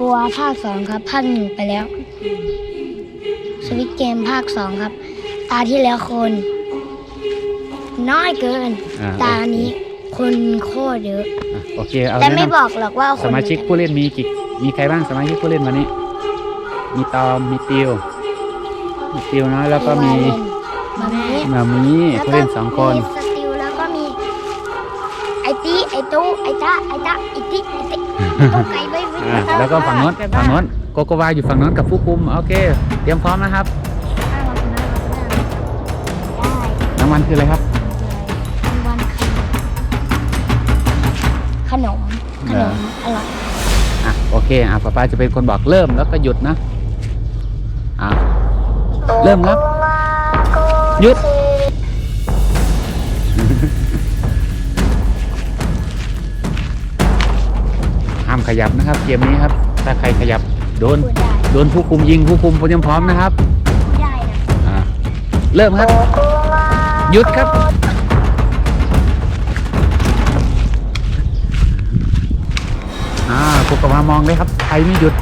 กลัวภาคสองครับภาคหนึ่งไปแล้ว สวิตเกมภาคสองครับ ตาที่แล้วคน น้อยเกิน อ่า ตานี้คนโคตรเยอะ อะโอเคเอาแต่แนะไม่นำบอกหรอกว่าคนสมาชิกผู้เล่นมีกี่มีใครบ้างสมาชิกผู้เล่นวันนี้ มีตอมมีติวมีติวเนาะแล้วก็มีมามีมามีผู้เล่นสองคนมีสติลแล้วก็มีไอตีไอตู้ไอตาไอตาไอติไอติตัว ไก่ไม่วิ่งอะแล้วก็ฝั่งโน้นฝั่งโน้นโกโกวาอยู่ฝั่งโน้นกับผู้คุมโอเค เตรียมพร้อมนะครับได้รางวัลคืออะไรครับรางวัลขนม ขนม อร่อย อะโอเคอะป้าป้าจะเป็นคนบอกเริ่มแล้วก็หยุดนะอะเริ่มครับ หยุด ขยับนะครับ เกมนี้ครับ ถ้าใครขยับโดนพูดได้โดนผู้คุมยิงผู้คุมเตรียมพร้อมนะครับพูดได้นะอะเริ่มครับ หยุดครับ อ่าผู้กำมามองเลยครับใครไม่หยุด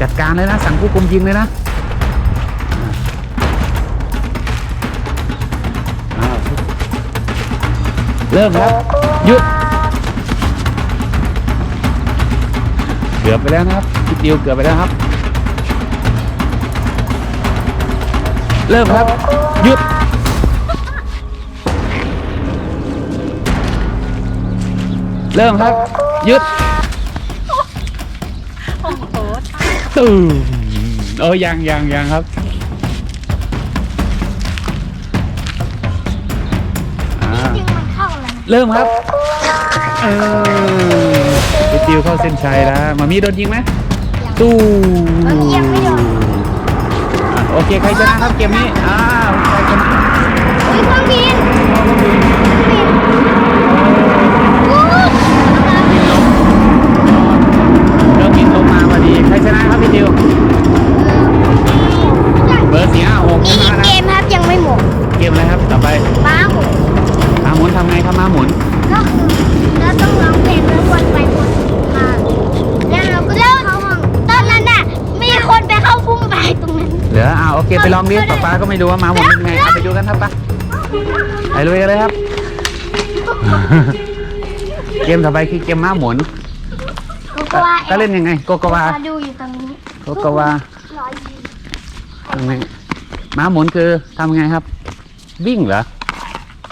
จัดการเลยนะ สั่งผู้คุมยิงเลยนะอ่าอ่าเริ่มครับหยุด กือบไปแล้วนะครับพี่ติวเกือบไปแล้วครับ เริ่มครับหยุดเริ่มครับหยุดโอ้โหตูมเออยังยังยังครับอ่าจริงมันเข้าแล้วนะ เริ่มครับเออ พี่ติวเข้าเส้นชัยแล้ว มามีโดนยิงไหมตู้มันยังไม่โดนอะโอเค ใครชนะครับเกมนี้ อ้าวใครชนะอุ้ยเครื่องบินโเหลืออ่าโอเคไปลองดิป๊าป๊าก็ไม่รู้ว่าม้าหมุนเป็นยังไงเอาไปดูกันครับปะไปลุยกันเลยครับ เกมต่อไปคือเกมม้าหมุนโกโกวาก็เล่นยังไงโกโกวามาดูอยู่ตรงนี้โกโกวาร้อยยี่ทำไงม้าหมุนคือทำไงครับ วิ่งเหรอ